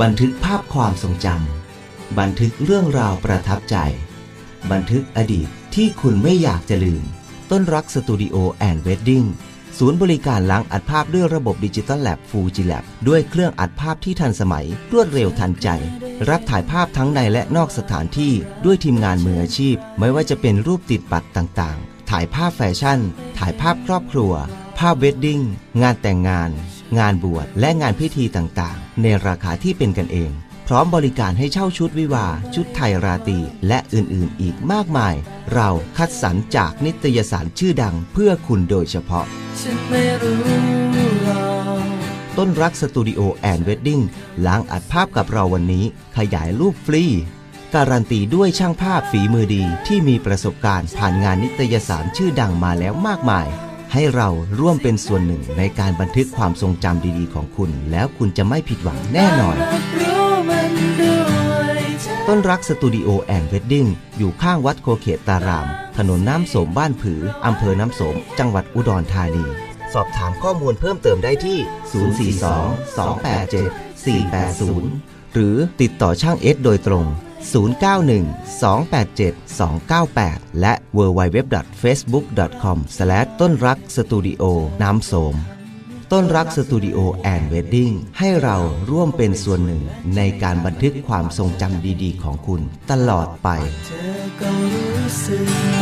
บันทึกภาพความทรงจำบันทึกเรื่องราวประทับใจ บันทึกอดีตที่คุณไม่อยากจะลืม ต้นรักสตูดิโอแอนด์เวดดิ้งศูนย์บริการล้างอัดภาพด้วยระบบดิจิตอลแลบฟูจิแลบด้วยเครื่องอัดภาพที่ทันสมัย รวดเร็วทันใจ รับถ่ายภาพทั้งในและนอกสถานที่ด้วยทีมงานมืออาชีพ ไม่ว่าจะเป็นรูปติดบัตรต่างๆ ถ่ายภาพแฟชั่น ถ่ายภาพครอบครัว ภาพเวดดิ้งงานแต่งงาน งานบวชและงานพิธีต่างๆ ในราคาที่เป็นกันเอง พร้อมบริการให้เช่าชุดวิวาห์ชุดไทยราตรีและอื่นๆ อีกมากมาย เราคัดสรรจากนิตยสารชื่อดังเพื่อคุณโดยเฉพาะ ฉันไม่รู้หรอกต้นรักสตูดิโอแอนด์เวดดิ้งล้างอัดภาพกับเราวันนี้ ขยายรูปฟรี การันตีด้วยช่างภาพฝีมือดีที่มีประสบการณ์ผ่านงานนิตยสารชื่อดังมาแล้วมากมาย ให้เราร่วมเป็นส่วนหนึ่งในการบันทึกความทรงจำดีๆของคุณ แล้วคุณจะไม่ผิดหวังแน่นอนรับรู้มันด้วยใจต้นรักสตูดิโอแอนด์เวดดิ้งอยู่ข้างวัดโคเขตตาราม ถนนน้ำโสมบ้านผือ อำเภอน้ำโสม จังหวัดอุดรธานี สอบถามข้อมูลเพิ่มเติมได้ที่ 042 287 480 หรือติดต่อช่างเอสโดยตรง 091 287 298 และ www.facebook.com ต้นรักสตูดิโอน้ำโสม ต้นรักสตูดิโอแอนด์เวดดิ้งให้เราร่วมเป็นส่วนหนึ่งในการบันทึกความทรงจำดีๆ ของคุณตลอดไปเธอก็รู้สึก